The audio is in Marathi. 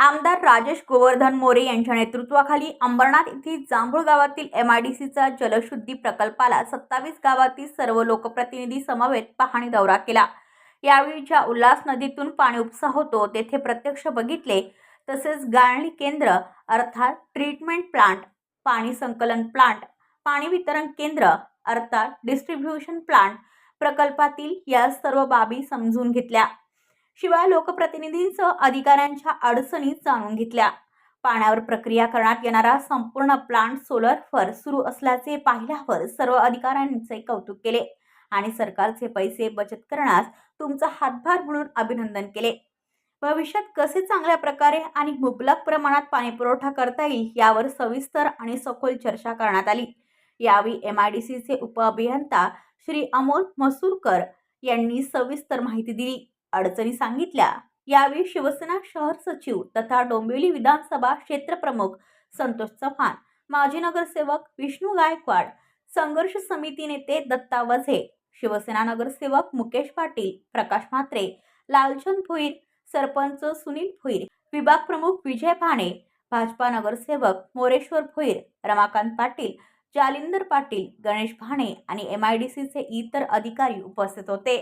आमदार राजेश गोवर्धन मोरे यांच्या नेतृत्वाखाली अंबरनाथ येथील जांभूळ गावातील एम आय डी सीचा जलशुद्धी प्रकल्पाला सत्तावीस गावातील सर्व लोकप्रतिनिधी समवेत पाहणी दौरा केला. यावेळी ज्या उल्हास नदीतून पाणी उपसा होतो तेथे प्रत्यक्ष बघितले तसेच गाळणी केंद्र अर्थात ट्रीटमेंट प्लांट पाणी संकलन प्लांट पाणी वितरण केंद्र अर्थात डिस्ट्रीब्युशन प्लांट प्रकल्पातील या सर्व बाबी समजून घेतल्या. शिवाय लोकप्रतिनिधींसह अधिकाऱ्यांच्या अडचणी जाणून घेतल्या. पाण्यावर प्रक्रिया करण्यात येणारा संपूर्ण प्लांट सोलरवर सुरू असल्याचे पाहिल्यावर सर्व अधिकाऱ्यांचे कौतुक केले आणि सरकारचे पैसे बचत करण्यास तुमचा हातभार म्हणून अभिनंदन केले. भविष्यात कसे चांगल्या प्रकारे आणि मुबलक प्रमाणात पाणी पुरवठा करता येईल यावर सविस्तर आणि सखोल चर्चा करण्यात आली. यावेळी एम आय डी सीचे उपअभियंता श्री अमोल मसूरकर यांनी सविस्तर माहिती दिली. अडचणी सांगितल्या. यावेळी शिवसेना शहर सचिव तथा डोंबिवली विधानसभा क्षेत्रप्रमुख संतोष चव्हाण माजी नगरसेवक विष्णू गायकवाड संघर्ष समिती नेते दत्ता वझे शिवसेना नगरसेवक मुकेश पाटील प्रकाश म्हात्रे लालचंद भुईर सरपंच सुनील भुईर विभाग प्रमुख विजय भाणे भाजपा नगरसेवक मोरेश्वर भुईर रमाकांत पाटील जालिंदर पाटील गणेश भाणे आणि एम आय डी सीचे इतर अधिकारी उपस्थित होते.